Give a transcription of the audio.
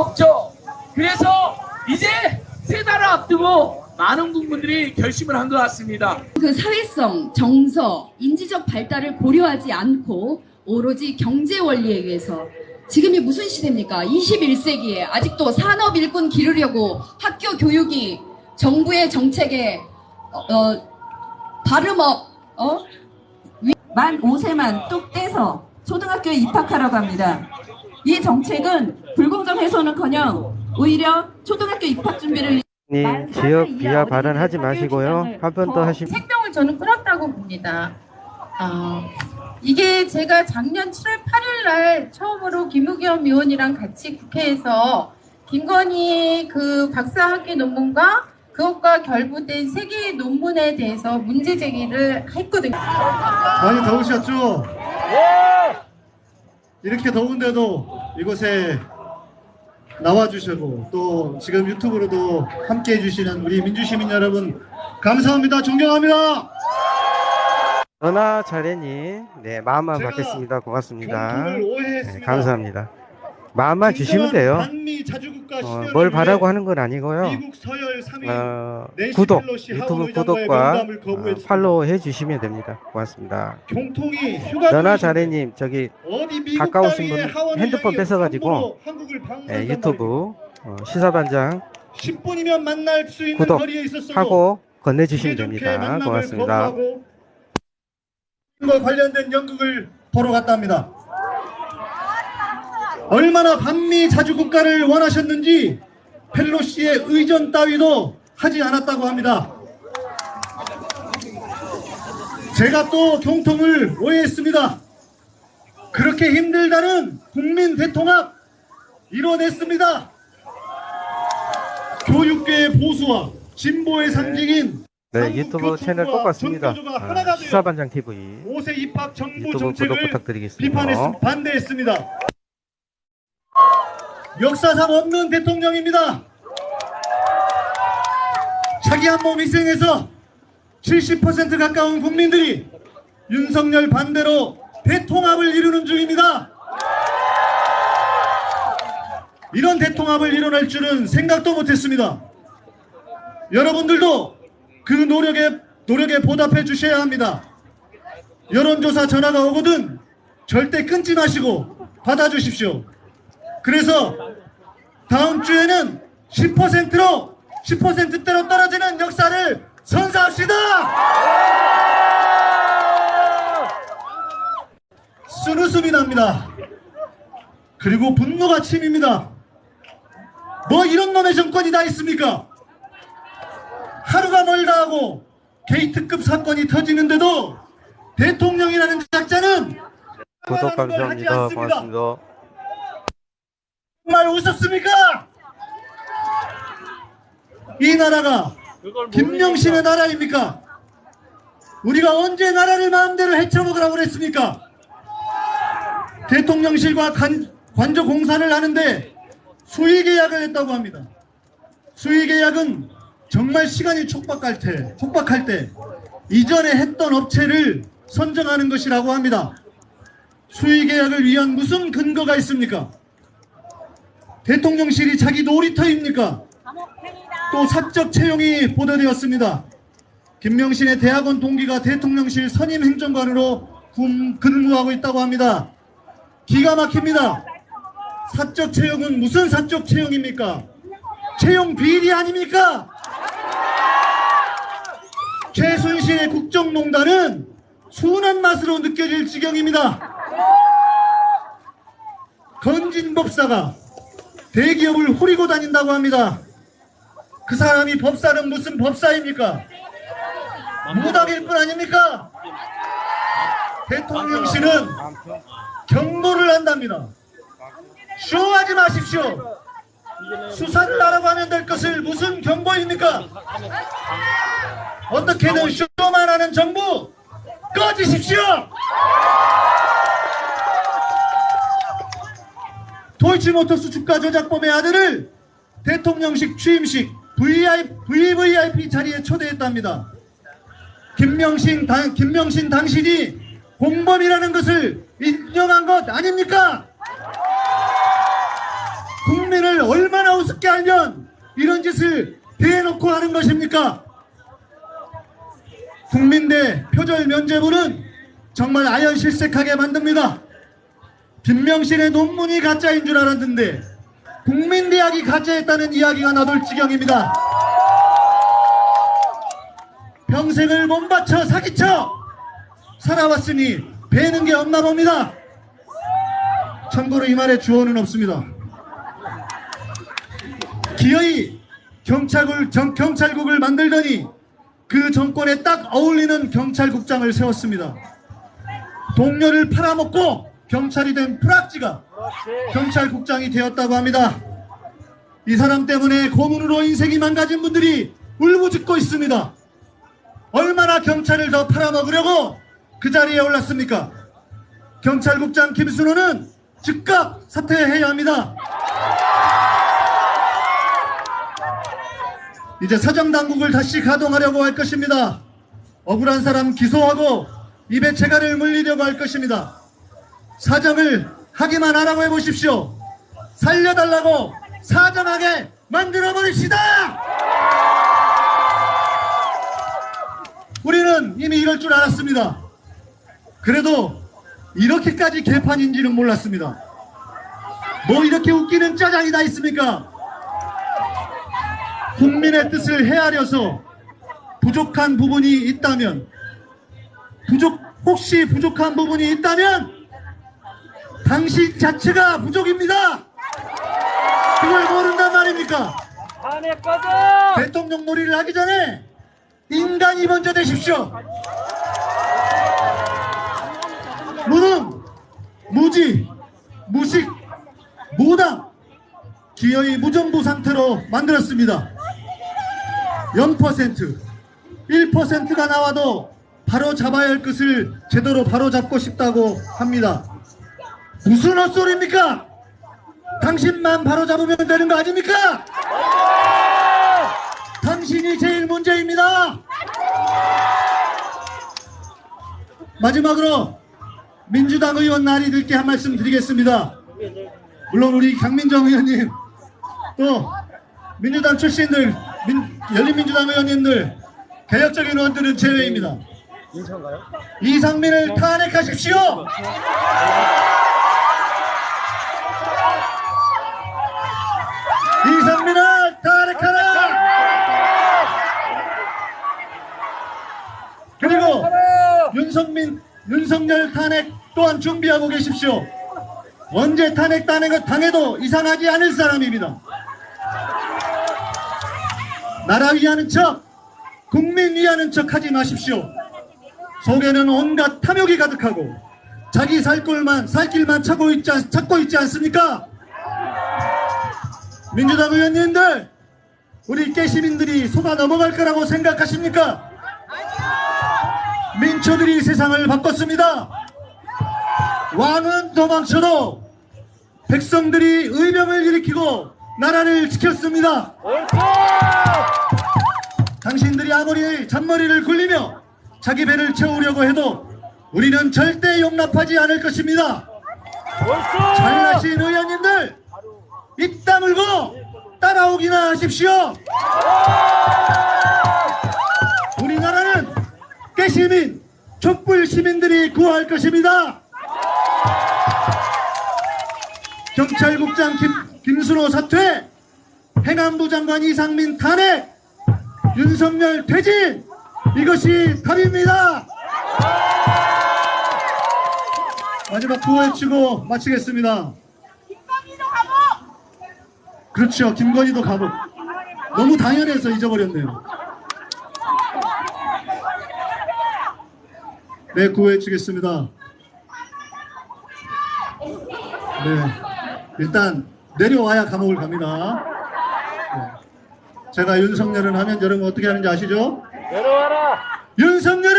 없죠. 그래서 이제 세 달을 앞두고 많은 국민들이 결심을 한 것 같습니다. 그 사회성, 정서, 인지적 발달을 고려하지 않고 오로지 경제 원리에 의해서 지금이 무슨 시대입니까? 21세기에 아직도 산업 일꾼 기르려고 학교 교육이 정부의 정책에 어, 어, 발음업 어? 만 5세만 뚝 떼서 초등학교에 입학하라고 합니다. 이 정책은 불공정 해소는커녕 오히려 초등학교 입학 준비를 님 지역 비하 발언하지 마시고요. 한 번 더 하시면 생명을 저는 끊었다고 봅니다. 어, 이게 제가 작년 7월 8일 날 처음으로 김우겸 의원이랑 같이 국회에서 김건희 그 박사학위 논문과 그것과 결부된 세 개의 논문에 대해서 문제 제기를 했거든요. 많이 더우셨죠? 이렇게 더운데도 이곳에 나와주시고 또 지금 유튜브로도 함께 해주시는 우리 민주시민 여러분 감사합니다. 존경합니다. 전화 차례님 네 마음만 받겠습니다. 고맙습니다. 네, 감사합니다. 마음만 주시면 돼요. 어, 뭘 바라고 하는 건 아니고요. 미국 서열 3위 어, 구독 유튜브 구독과 어. 팔로우 해주시면 됩니다. 고맙습니다. 중이신데 차례님 저기 가까우신 분 핸드폰 뺏어가지고, 말입니다. 유튜브 어, 시사반장 10분이면 만날 수 있는 구독 거리에 있었어도 하고 건네주시면 됩니다. 고맙습니다. 거부하고 과 관련된 연극을 보러 갔답니다. 얼마나 반미 자주 국가를 원하셨는지 펠로시의 의전 따위도 하지 않았다고 합니다. 제가 또 경통을 오해했습니다. 그렇게 힘들다는 국민 대통합 이뤄냈습니다. 교육계의 보수와 진보의 상징인 네 유튜브 채널 하나가 되어 시사반장 TV 5세 입학 정부 유튜브 구독 정책을 부탁드리겠습니다. 비판했 반대했습니다. 역사상 없는 대통령입니다. 자기 한 몸 희생해서 70% 가까운 국민들이 윤석열 반대로 대통합을 이루는 중입니다. 이런 대통합을 이뤄낼 줄은 생각도 못했습니다. 여러분들도 그 노력에 노력에 보답해 주셔야 합니다. 여론조사 전화가 오거든 절대 끊지 마시고 받아주십시오. 그래서 다음 주에는 10%로 10%대로 떨어지는 역사를 선사합시다. 쓴웃음이 납니다. 그리고 분노가 침입니다. 뭐 이런 놈의 정권이 다 있습니까? 하루가 멀다 하고 게이트급 사건이 터지는데도 대통령이라는 작자는 구독 감사합니다. 고맙습니다. 정말 웃었습니까? 이 나라가 김명신의 나라입니까? 우리가 언제 나라를 마음대로 헤쳐먹으라고 그랬습니까? 대통령실과 관, 관저 공사를 하는데 수의 계약을 했다고 합니다. 수의 계약은 정말 시간이 촉박할 때, 촉박할 때 이전에 했던 업체를 선정하는 것이라고 합니다. 수의 계약을 위한 무슨 근거가 있습니까? 대통령실이 자기 놀이터입니까? 또 사적 채용이 보도되었습니다. 김명신의 대학원 동기가 대통령실 선임 행정관으로 군- 근무하고 있다고 합니다. 기가 막힙니다. 사적 채용은 무슨 사적 채용입니까? 채용 비리 아닙니까? 최순실의 국정농단은 순한 맛으로 느껴질 지경입니다. 건진법사가 대기업을 후리고 다닌다고 합니다. 그 사람이 법사는 무슨 법사입니까? 무당일 뿐 아닙니까? 대통령실은 경고를 한답니다. 쇼하지 마십시오. 수사를 하라고 하면 될 것을 무슨 경고입니까? 어떻게든 쇼만 하는 정부 꺼지십시오. 도이치모터스 주가 조작범의 아들을 대통령식 취임식 VI, VVIP 자리에 초대했답니다. 김명신, 당, 김명신 당신이 공범이라는 것을 인정한 것 아닙니까? 국민을 얼마나 우습게 알면 이런 짓을 대놓고 하는 것입니까? 국민대 표절 면제부는 정말 아연실색하게 만듭니다. 김명신의 논문이 가짜인 줄 알았는데 국민대학이 가짜였다는 이야기가 나돌 지경입니다. 평생을 몸 바쳐 사기쳐 살아왔으니 배는 게 없나 봅니다. 참고로 이 말에 주어는 없습니다. 기어이 경찰국을, 경, 경찰국을 만들더니 그 정권에 딱 어울리는 경찰국장을 세웠습니다. 동료를 팔아먹고 경찰이 된 프락지가 경찰국장이 되었다고 합니다. 이 사람 때문에 고문으로 인생이 망가진 분들이 울부짖고 있습니다. 얼마나 경찰을 더 팔아먹으려고 그 자리에 올랐습니까? 경찰국장 김순호는 즉각 사퇴해야 합니다. 이제 사정 당국을 다시 가동하려고 할 것입니다. 억울한 사람 기소하고 입에 채가를 물리려고 할 것입니다. 사정을 하기만 하라고 해보십시오. 살려달라고 사정하게 만들어버립시다! 우리는 이미 이럴 줄 알았습니다. 그래도 이렇게까지 개판인지는 몰랐습니다. 뭐 이렇게 웃기는 짜장이 다 있습니까? 국민의 뜻을 헤아려서 부족한 부분이 있다면 부족 혹시 부족한 부분이 있다면 당신 자체가 부족입니다. 그걸 모른단 말입니까? 대통령 놀이를 하기 전에 인간이 먼저 되십시오. 무능, 무지, 무식, 무당, 기어이 무정부 상태로 만들었습니다. 0%, 1%가 나와도 바로 잡아야 할 것을 제대로 바로 잡고 싶다고 합니다. 무슨 헛소리입니까? 당신만 바로 잡으면 되는 거 아닙니까? 당신이 제일 문제입니다. 마지막으로 민주당 의원 나리들께 한 말씀 드리겠습니다. 물론 우리 강민정 의원님 또 민주당 출신들 민- 열린민주당 의원님들 개혁적인 의원들은 제외입니다. 이상민을 탄핵하십시오. 또한 준비하고 계십시오. 언제 탄핵 당해도, 이상하지 않을 사람입니다. 나라 위하는 척, 국민 위하는 척 하지 마십시오. 속에는 온갖 탐욕이 가득하고 자기 살 길만, 살 길만 찾고 있지, 않- 찾고 있지 않습니까? 민주당 의원님들, 우리 깨시민들이 속아 넘어갈 거라고 생각하십니까? 민초들이 세상을 바꿨습니다. 왕은 도망쳐도 백성들이 의병을 일으키고 나라를 지켰습니다. 당신들이 아무리 잔머리를 굴리며 자기 배를 채우려고 해도 우리는 절대 용납하지 않을 것입니다. 잘나신 의원님들 입 다물고 따라오기나 하십시오. 우리나라는 깨시민, 촛불 시민들이 구할 것입니다. 경찰국장 김, 김순호 사퇴, 행안부 장관 이상민 탄핵, 윤석열 퇴진, 이것이 답입니다. 마지막 구호해치고 마치겠습니다. 그렇죠. 김건희도 감옥. 너무 당연해서 잊어버렸네요. 네, 구호해치겠습니다. 네, 일단 내려와야 감옥을 갑니다. 네. 제가 윤석열은 하면 여러분 어떻게 하는지 아시죠? 내려와라! 윤석열은!